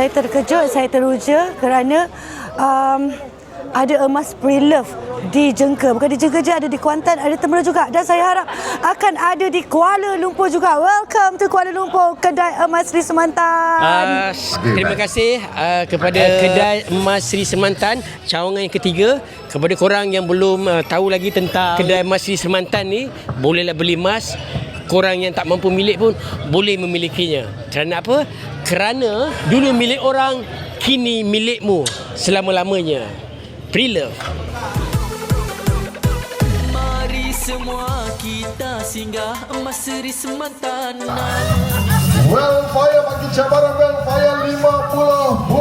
saya terkejut, saya teruja kerana um, ada emas pre-love di Jengka. Bukan di Jengka je, ada di Kuantan, ada Temerloh juga. Dan saya harap akan ada di Kuala Lumpur juga. Welcome to Kuala Lumpur, Kedai Emas Sri Semantan. Uh, terima kasih uh, kepada kedai emas Sri Semantan cawangan yang ketiga kepada korang yang belum uh, tahu lagi tentang kedai emas Sri Semantan ni bolehlah beli emas korang yang tak mampu milik pun boleh memilikinya. Kerana apa? Kerana dulu milik orang kini milikmu selama-lamanya. Pre-love Mari semua kita singgah emas seri semantan. Wellfire bagi cabaran Wellfire 50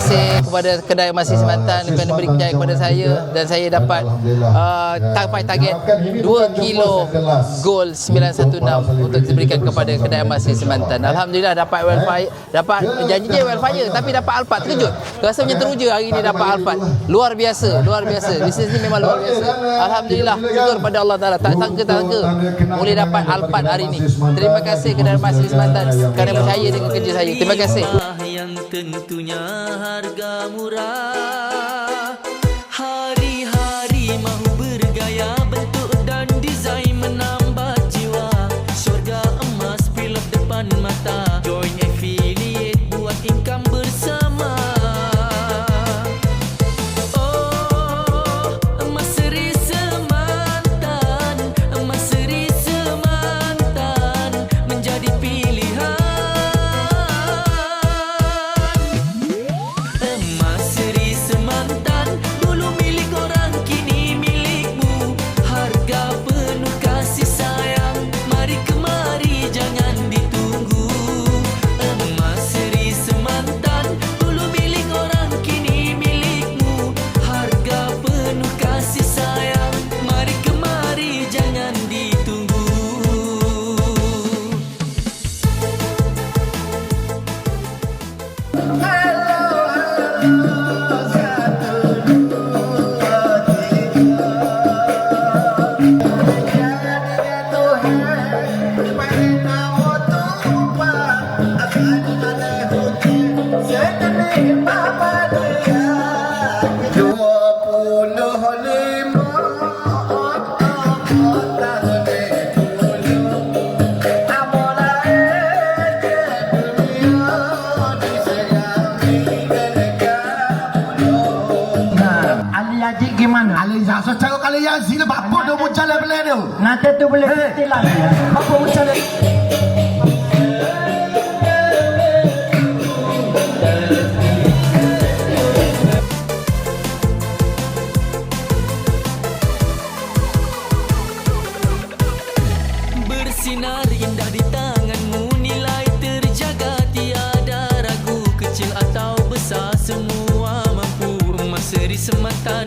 kasih kepada kedai emas Sri Semantan kerana beri percaya kepada saya dan saya dapat uh, capai target 2 kilo gold 916 untuk diberikan kepada kedai emas Sri Semantan. Alhamdulillah dapat wildfire, dapat janjinya wildfire tapi dapat alpat terkejut. Rasa macam teruja hari ini dapat alpat. Luar biasa, luar biasa. Bisnes ni memang luar biasa. Alhamdulillah syukur pada Allah Taala. Tak sangka-sangka boleh dapat alpat hari ini. Terima kasih kedai emas Sri Semantan kerana percaya dengan kerja saya. Terima kasih. Yang tentunya harga murah. Hari-hari mahu bergaya bentuk dan desain menambah jiwa. Syurga emas pilih depan mata Secara kali Yazid ni Apa dia mau jalan belah tu Nanti tu boleh istilah dia. Apa mau jalan. Bersinar indah di tanganmu Nilai terjaga tiada ragu Kecil atau besar semua mampu Emas seri sematan setia menunggu